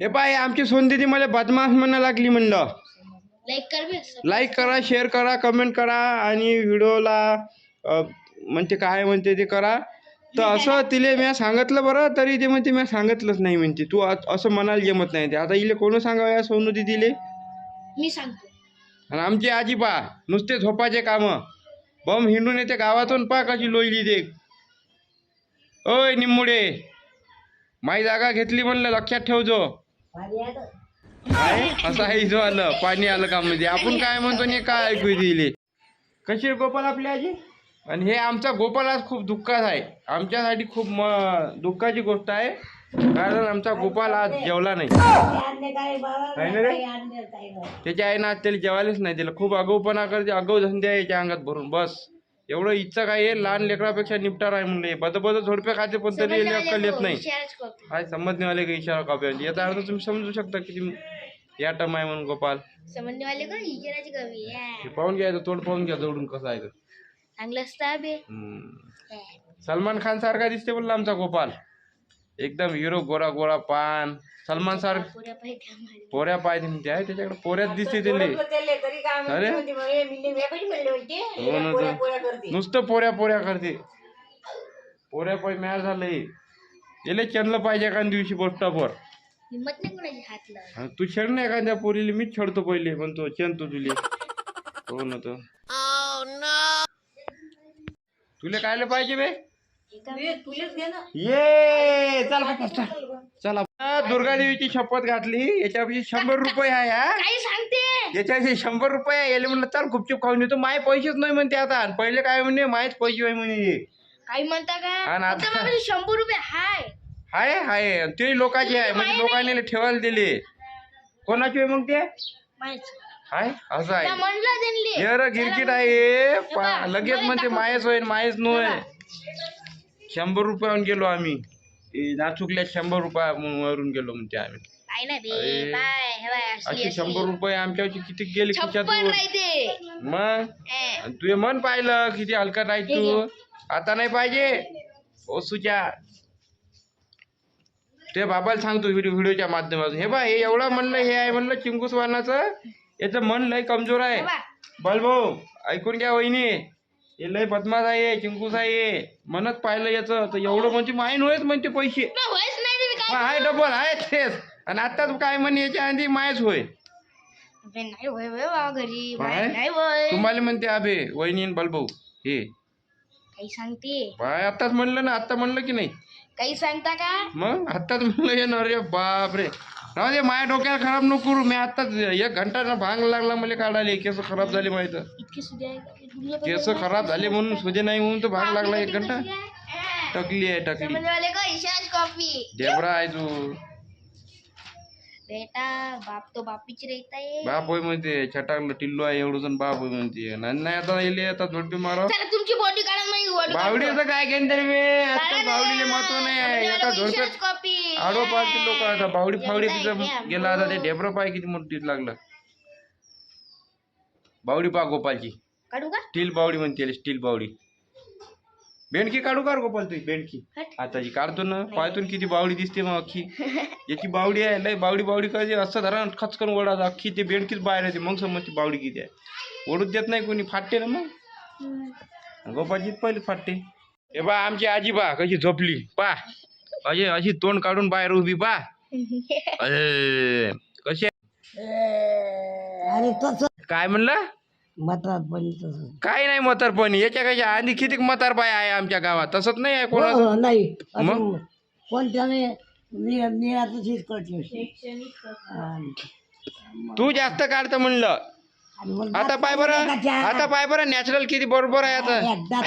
हे पाय आमची सोनदीदी मला बदमाश म्हणा लागली म्हणलं. लाईक कर बे लाईक करा शेअर करा कमेंट करा आणि व्हिडिओला अ, म्हणते काय म्हणते ते करा. तर असं तिले मी सांगितलं बरं तरी ते म्हणते मी सांगितलंच नाही म्हणते. तू अ- असं म्हणायला जमत नाही ते. आता इले कोण सांगावं या सोनू दिदीले? मी सांगतो. आणि आमची आजी पा नुसते झोपाचे कामं. बम हिंडून येते गावातून पा कशी लोयली ते. ओय निम्मुडे. माई जागा घेतली म्हणलं लक्षात ठेवजो. काय? असं आहे इथं आलं. पाणी आलं का म्हणजे? आपण काय म्हणतो आणि काय ऐकू दिले कशी आहे गोपाल आपली आजी? आणि हे आमचा गोपाल आज खूप दुःखात आहे. आमच्यासाठी खूप म दुःखाची गोष्ट आहे. कारण आमचा गोपाल आज जेवला नाही. आहे ना रे? त्याच्या आईनं आज त्याला जेवायलाच नाही त्याला खूप आगाऊपणा करते. आगाऊ धंदे आहे याच्या अंगात भरून. बस. एवढं इच्छा काय आहे? लहान लेकरापेक्षा निपटार आहे म्हणले. बद बद झोडपे खाते पण तरी याला अक्कल येत नाही. काय समजण्यावाले काही इशारा कॉपी म्हणजे? याचा अर्थ तुम्ही समजू शकता किती या टर्म आहे म्हणून गोपाल. समजणे वाले कोण इशाराची कवी हे पाहून घ्यायचं तोड पाहून घ्या जवळून कसं आहे. चांगलं असतं बे हम्म. सलमान खान सारखा दिसते बोलला आमचा गोपाल. एकदम हिरो गोरा गोरा पान. सलमान सार पुऱ्या पाहिजे म्हणते आहे त्याच्याकडे पोऱ्यात दिसते त्याले अरे? हो ना. नुसतं पोऱ्या पोऱ्या करते. पोऱ्या पोऱ्या मॅच झालंय याला चॅनल पाहिजे एखाद्या दिवशी बस स्टॉपवर तू छेड नाही एखाद्या पोरीला. मीच छेडतो पहिले. म्हणतो चेन तू तुले. हो ना तो तुला कायला पाहिजे बे. ये चल बाबा, चल चला. दुर्गा देवीची शपथ घातली. याच्यापाशी शंभर रुपये आहे हा. याच्याशी शंभर रुपये आहे. याला म्हणलं चल गुपचूप खाऊन येतो. माय पैसेच नाही म्हणते आता. आणि पहिले काय म्हणे मायच पैसे आहे म्हणे. काही म्हणता का? फक्त शंभर रुपये हाय. हाय हाय. आणि ते लोकांचे आहे. म्हणजे लोकांनी ठेवायला दिले. कोणाचे आहे मग ते? माहीत हाय असं त्या आहे म्हणलं त्यांनी हे र गिरकिट आहे. पा- लगेच म्हणते मायच होईल मायच नव्हे शंभर रुपयाहून गेलो आम्ही. ए, नाचुकल्या शंभर रुपयावरून गेलो म्हणते आम्ही. काय नाही अरे. बे बाय हे बाय असली असे शंभर रुपये आमच्यावरची किती गेले छप्पन खिशातून? मग? ए, आणि तुझे मन पाहिलं किती हलकट आहे तू. आता नाही पाहिजे. ओसूच्या ते बाबाला सांगतो व्हिडिओ व्हिडिओच्या माध्यमातून. हे बा हे एवढं म्हणलं हे आहे म्हणलं चिंगूस वाहनाचं याचं मन लय कमजोर आहे. हे बा, बलभाऊ ऐकून घ्या वहिनी. हे लय बदमाश आहे चिंकूस आहे. म्हणत पाहिलं याचं. तर एवढं म्हणजे माहीन होयच म्हणते पैसे. मग होयच नाही तुम्ही काय मग आहे डबल आहे तेच. आणि आता तू काय म्हणे याच्या आधी मायच होय. बे, नाही होय होय बाबा घरी. बाय, काय? नाही होय. तुम्हाला म्हणते अबे वहिनी बलभाऊ हे. काही सांगते. बाय आत्ताच म्हणलं ना आत्ता म्हणलं की नाही? काही सांगता का? मग? आत्ताच म्हणलं हे ना अरे बाप रे राहू दे माझ्या डोक्याला खराब नको करू. मी आत्ताच एक घंटा ना भांग लागला मला काढायला. केस खराब झाले माहीत. इतके आहे पण केस खराब झाले म्हणून सुजे नाही म्हणून तर भांग लागला एक घंटा. टकली आहे टकली. समजणे वाले को इशाराची कॉफी. डेबरा आहे तू. बेटा बाप तो बापीच रहता है बाप होय म्हणते छटाकलं टिल्लो आहे एवढं जण बाप होय म्हणते. नाही नाही आता येले आता झोडपे मारा चला तुमची बॉडी काढा नाही बॉडी बावडीचं काय घेऊन तरी बे? आता बावडीले महत्त्व नाही आहे. एका झोडप्यात कॉपी आडो पाडते लोक आता बावडी फावडी तिथं गेला आता ते ढेबरं पाय किती मोठी लागलं. बावडी पा गोपालची. काढू का? स्टील बावडी म्हणते स्टील बावडी बेंडकी काढू का रे गोपाल तुझी बेंडकी हट. आताची काढतो ना पायतून किती बावडी दिसते मग अख्खी. याची बावडी आहे लय बावडी बावडी करायची. असं धरा खचकन ओढा अख्खी ते बेंडकीच बाहेर येते. मग समजते बावडी किती आहे. ओढूच देत नाही कोणी. फाटते ना मग. गोपालची पहिले फाटते. हे बा आमची आजी बा कशी झोपली. पा अशी अशी तोंड काढून बाहेर उभी पा कशी काय म्हणलं? मतात पण तसं. काय नाही म्हातारपणी याच्या कशा आधी किती म्हातारपाय आहे आमच्या गावात? तसंच नाही आहे कोणाचं? हो, नाही. मग? असं कोणत्याने नि- निळाचं चीज करते तू जास्त काढतं म्हणलं. आता पाय बरं. आता पाय बरं नॅचरल किती बरोबर आहे आता.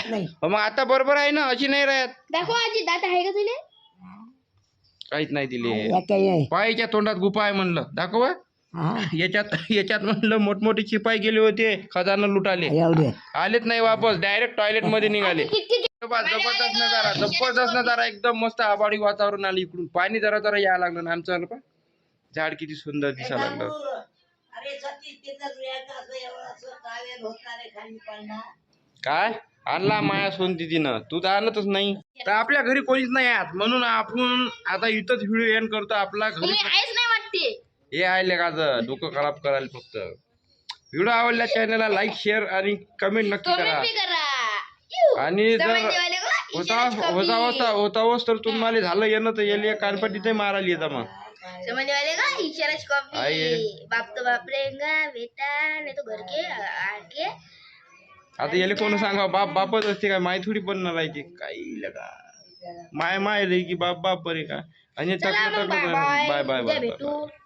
नाही हो मग आता बरोबर आहे ना? अशी नाही राहत. दाखव आजी दात आहे का तुले? काहीच नाही दिले. नाही पायच्या तोंडात गुफा आहे म्हणलं. दाखवा हा याच्यात याच्यात म्हणलं मोठमोठे शिपाई गेले होते खजाना लुटाले. एवढे आलेच नाही वापस डायरेक्ट टॉयलेटमध्ये निघाले. जबरदस्त नजारा जबरदस्त नजारा एकदम मस्त आबाडी वातावरण आलं इकडून. पाणी जरा जरा यायला लागलं ना आमचं आलं पा झाड किती सुंदर दिसायला लागलं. काय? आणला माया सोन तिनं. तू तर आणतच नाही. तर आपल्या घरी कोणीच नाही आहात म्हणून आपण आता इथंच व्हिडिओ एंड करतो. आपला घरी तुम्ही आहेच नाही वाटते हे आहे का डोकं खराब करायला फक्त. व्हिडिओ आवडल्या चॅनलला लाईक शेअर आणि कमेंट नक्की करा. आणि जर का? होता. होता होता होता होस तर तुम्हाला झालं येणं तर येले कानपट्टीतही मारायला येतं मग. समझने का इशाराच कॉपी आइए। बाप तो बाप रहेगा बेटा नहीं तो घर के आके. आता याले कोण सांगा बाप बापच असते काय? माय थोडी बनणार आहे ते काही लगा माय माय रे की बाप बाप बरे का? आणि टकलं टकलं बाय बाय बाय बाय